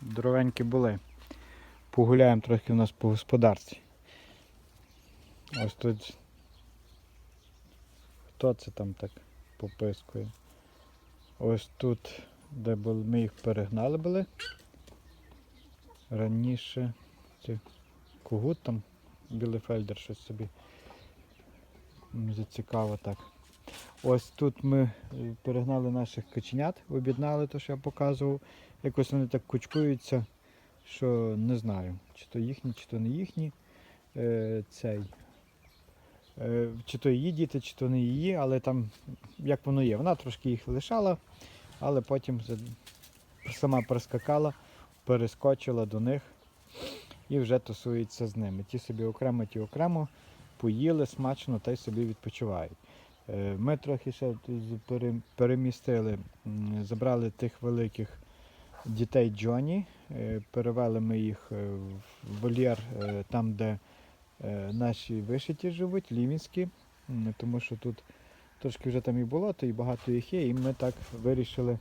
Дровенькі були. Погуляємо трохи у нас по господарстві. Ось тут. Хто це там так попискує? Ось тут, де були, ми їх перегнали були. Раніше це когут там, Білефельдер щось собі зацікаво так. Ось тут ми е, перегнали наших каченят, об'єднали те, що я показував. Якось вони так кучкуються, що не знаю, чи то їхні, чи то не їхні. Е, цей. Е, чи то її діти, чи то не її, але там як воно є. Вона трошки їх лишала, але потім сама прискакала, перескочила до них і вже тусується з ними. Ті собі окремо, ті окремо, поїли смачно та й собі відпочивають. Е, Ми трохи ще перемістили, забрали тих великих дітей Джоні, е, перевели ми їх е, в вольєр там, де наші вишиті живуть, лівінські, тому що тут трошки вже там і болото, і багато їх є, і ми так вирішили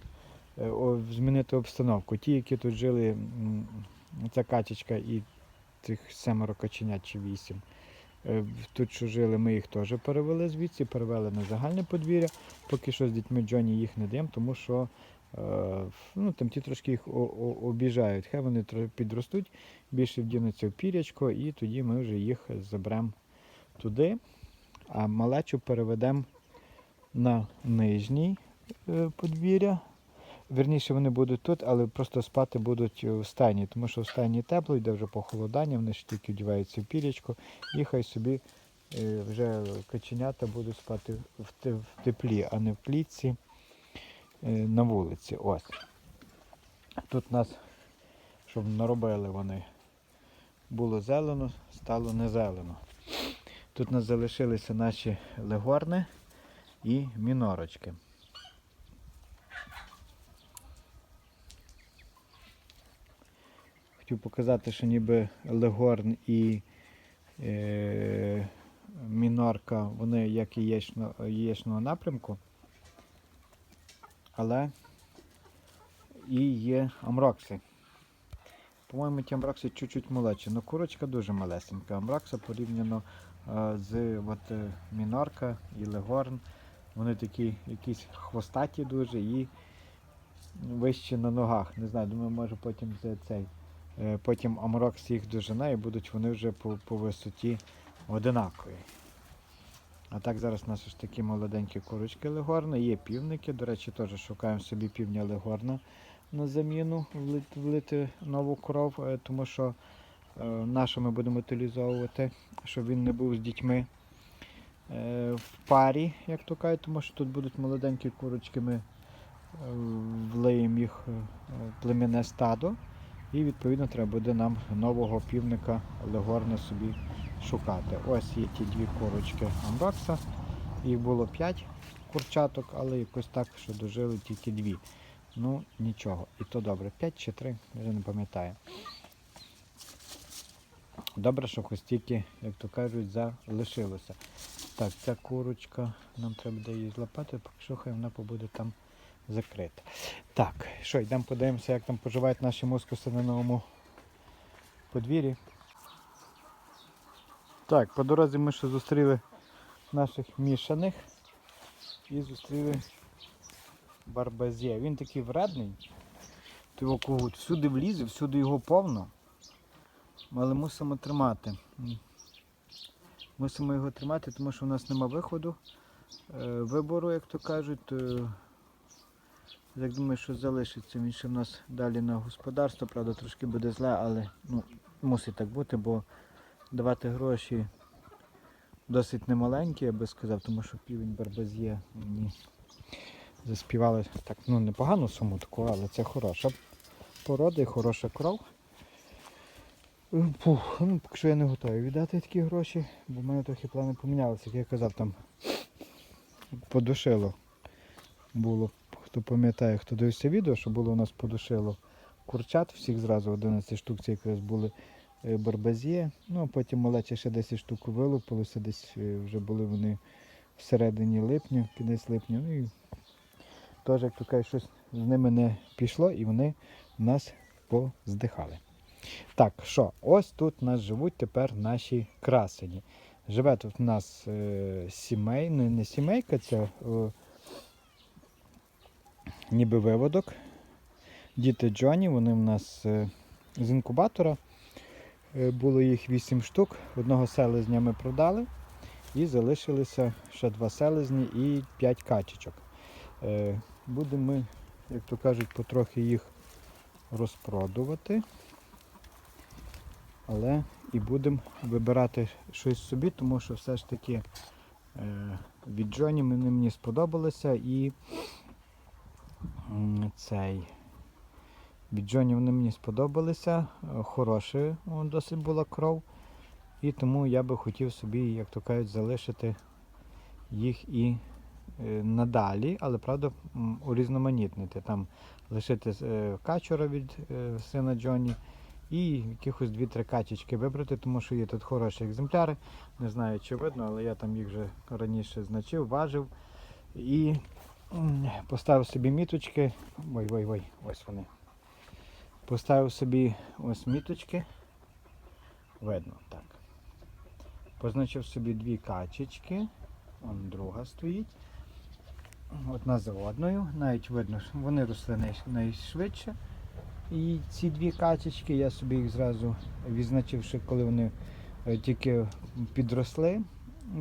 змінити обстановку. Ті, які тут жили, ця качечка і цих семеро каченят чи вісім. Е, Тут, що жили, ми їх теж перевели звідси, перевели на загальне подвір'я. Поки що з дітьми Джоні їх не даємо, тому що е, ну, там ті трошки їх обіжають. Хай вони підростуть, більше вдінуться в пірячко, і тоді ми вже їх заберемо туди, а малечу переведемо на нижній е, подвір'я. Верніше вони будуть тут, але просто спати будуть в стайні, тому що в стайні тепло, йде вже похолодання, вони ж тільки вдіваються в пірячко, і хай собі е, вже каченята будуть спати в теплі, а не в клітці е, на вулиці. Ось. Тут нас, щоб наробили вони, було зелено, стало не зелено. Тут у нас залишилися наші легорни і мінорочки. Хотів показати, що ніби легорн і е, мінорка, вони як і яєчно, яєчного напрямку, але і є амрокси. По-моєму, ті амрокси чуть-чуть молодші. Ну, курочка дуже малесенька. Амрокса порівняно е, з от, е, мінорка і легорн. Вони такі якісь хвостаті дуже і вищі на ногах. Не знаю, думаю, може потім за цей. Е, Потім Амрокс їх дожене і будуть вони вже по, по висоті одинакові. А так зараз у нас ось такі молоденькі курочки легорни. Є півники. До речі, теж шукаємо собі півня легорна на заміну, влити, нову кров, е, тому що е, нашу ми будемо утилізовувати, щоб він не був з дітьми е, в парі, як то кажуть, тому що тут будуть молоденькі курочки, ми е, влиємо їх е, племінне стадо. І відповідно треба буде нам нового півника легорна собі шукати. Ось є ті дві курочки амбакса. Їх було 5 курчаток, але якось так, що дожили тільки дві. Ну, нічого. І то добре. 5 чи 3, вже не пам'ятаю. Добре, що хоч тільки, як то кажуть, залишилося. Так, ця курочка, нам треба буде її злапати, поки що хай вона побуде там закрита. Так, що, йдемо подивимося, як там поживають наші мускуси на новому подвір'ї. Так, по дорозі ми ще зустріли наших мішаних і зустріли барбазє. Він такий вредний, його когут всюди влізе, всюди його повно. Але мусимо тримати. Мусимо його тримати, тому що у нас нема виходу, е, вибору, як то кажуть. Як думаю, що залишиться він ще в нас далі на господарство, правда, трошки буде зле, але ну, мусить так бути, бо давати гроші досить немаленькі, я би сказав, тому що півень барбазє мені заспівали так, ну непогану суму таку, але це хороша порода і хороша кров. Фух, ну, поки що я не готовий віддати такі гроші, бо в мене трохи плани помінялися, як я казав, там подушило було. Хто пам'ятає, хто дивився відео, що було у нас подушило курчат, всіх зразу 11 штук, це якраз були е, барбазє. Ну, а потім малече ще 10 штук вилупилося, десь е, вже були вони всередині липня, кінець липня. Ну і теж, як то кажуть, щось з ними не пішло, і вони нас поздихали. Так, що, ось тут нас живуть тепер наші красені. Живе тут у нас е, сімей, не, не сімейка, це е, ніби виводок. Діти Джоні, вони в нас е, з інкубатора. Е, було їх 8 штук. Одного селезня ми продали. І залишилися ще два селезні і 5 качечок. Е, будемо ми, як то кажуть, потрохи їх розпродувати. Але і будемо вибирати щось собі, тому що все ж таки від Джоні мені сподобалися і цей. Від Джоні вони мені сподобалися. е, Хороша досить була кров. І тому я би хотів собі, як то кажуть, залишити їх і е, надалі, але правда урізноманітнити. Там лишити е, качура від сина Джоні і якихось дві-три качечки вибрати, тому що є тут хороші екземпляри. Не знаю, чи видно, але я там їх вже раніше значив, важив. І поставив собі міточки. Ой, ой, ой, ось вони. Поставив собі ось міточки. Видно, так. Позначив собі дві качечки. Вон друга стоїть. Одна за одною. Навіть видно, що вони росли найшвидше. І ці дві качечки, я собі їх зразу відзначив, ще коли вони е, тільки підросли,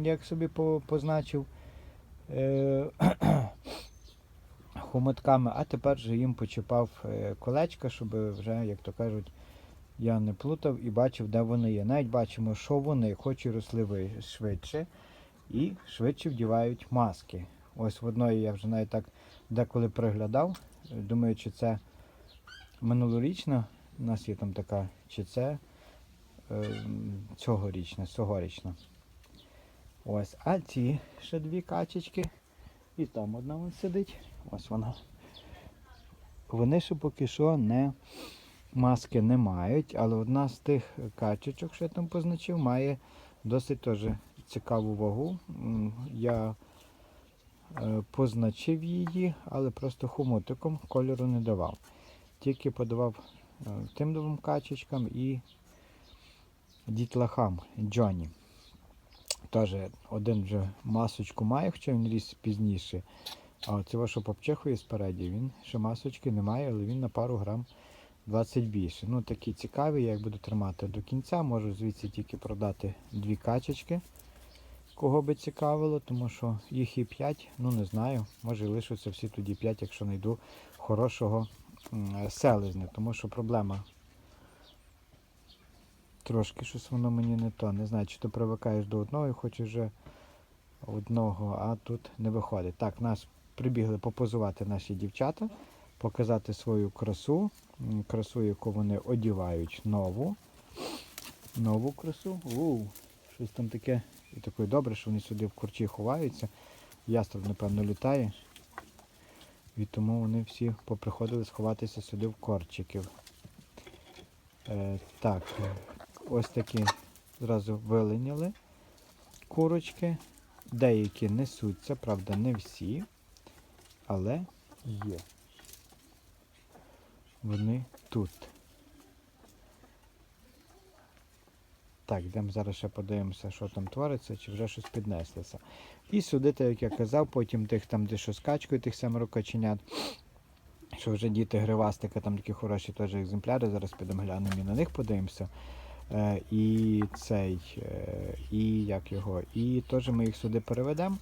як собі позначив е, а тепер вже їм почіпав е, колечка, щоб вже, як то кажуть, я не плутав і бачив, де вони є. Навіть бачимо, що вони, хоч і росли швидше, і швидше вдівають маски. Ось в одної я вже навіть так деколи приглядав. Думаю, чи це минулорічна, у нас є там така, чи це е, цьогорічна, цьогорічна. Ось, а ці ще дві качечки. І там одна вон сидить. Ось вона. Вони ще поки що не маски не мають, але одна з тих качечок, що я там позначив, має досить теж цікаву вагу. Я е, позначив її, але просто хомутиком кольору не давав. Тільки подавав е, тим двом качечкам і дітлахам Джоні. Теж один вже масочку має, хоча він ріс пізніше. А оце що попчехує спереді, він ще масочки не має, але він на пару грам 20 більше. Ну такі цікаві, я їх буду тримати до кінця. Можу звідси тільки продати дві качечки, кого би цікавило, тому що їх і 5, ну не знаю. Може лишаться всі тоді 5, якщо знайду хорошого селезня, тому що проблема. Трошки щось воно мені не то. Не знаю, чи ти привикаєш до одного і хочеш вже одного, а тут не виходить. Так, нас прибігли попозувати наші дівчата, показати свою красу, красу, яку вони одівають нову. Нову красу. У, щось там таке. І таке добре, що вони сюди в корчі ховаються. Ястреб, напевно, літає. І тому вони всі поприходили сховатися сюди в корчиків. Е, так, ось такі зразу вилиняли курочки. Деякі несуться, правда, не всі, але є. Вони тут. Так, йдемо зараз ще подивимося, що там твориться, чи вже щось піднеслося. І сюди, так як я казав, потім тих там, де що з качкою, тих семеро каченят, що вже діти гривастика, там такі хороші теж екземпляри. Зараз підемо глянемо і на них подивимося. Е, і цей, е, і як його, і теж ми їх сюди переведемо,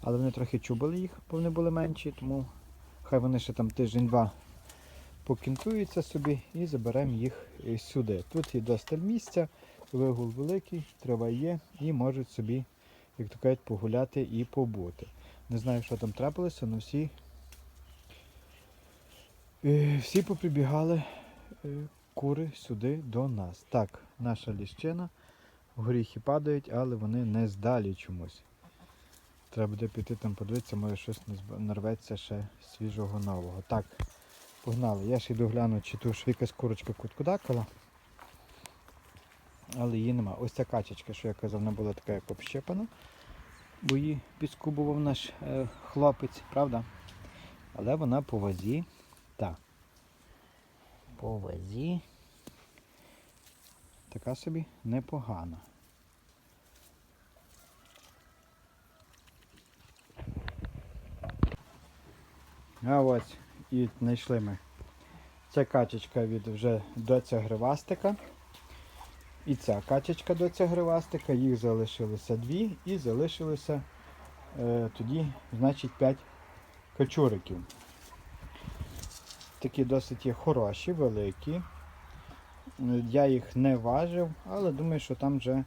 але вони трохи чубили їх, бо вони були менші, тому хай вони ще там тиждень-два покінтуються собі і заберемо їх е, сюди. Тут є досталь місця, вигул великий, трава є, і можуть собі, як то кажуть, погуляти і побути. Не знаю, що там трапилося, але всі, е, всі поприбігали е, кури сюди до нас. Так, наша ліщина, горіхи падають, але вони не здалі чомусь. Треба буде піти там подивитися, може щось нарветься ще свіжого нового. Так, погнали. Я ще йду гляну, чи тут ж якась курочка куткудакала. Але її нема. Ось ця качечка, що я казав, вона була така як общепана, бо її підскубував наш е, хлопець, правда? Але вона по вазі, так. по вазі. Така собі непогана. А ось і знайшли ми. Це качечка від вже доця гривастика. І ця качечка доця гривастика, їх залишилося дві і залишилося е, тоді, значить, 5 качуриків. Такі досить хороші, великі. Я їх не важив, але думаю, що там вже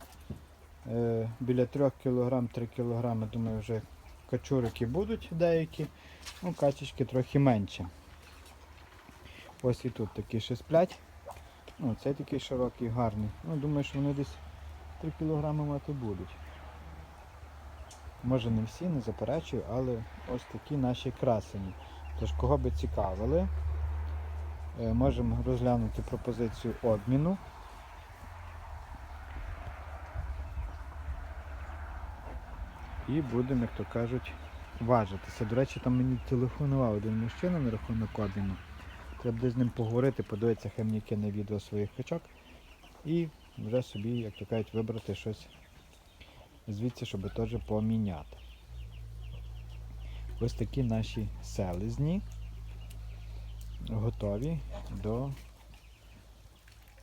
е, біля 3 кг, 3 кг, думаю, вже качурики будуть деякі. Ну, качечки трохи менше. Ось і тут такі ще сплять. Ну, цей такий широкий, гарний. Ну, думаю, що вони десь 3 кг мати будуть. Може не всі, не заперечую, але ось такі наші красені. Тож, кого би цікавили, е, можемо розглянути пропозицію обміну. І будемо, як то кажуть, важитися. До речі, там мені телефонував один мужчина на рахунок обміну. Треба буде з ним поговорити, подивитися хемніки на відео своїх качок і вже собі, як то кажуть, вибрати щось звідси, щоб теж поміняти. Ось такі наші селезні готові до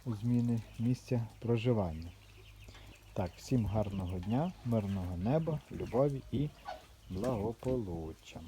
зміни місця проживання. Так, всім гарного дня, мирного неба, любові і благополуччя.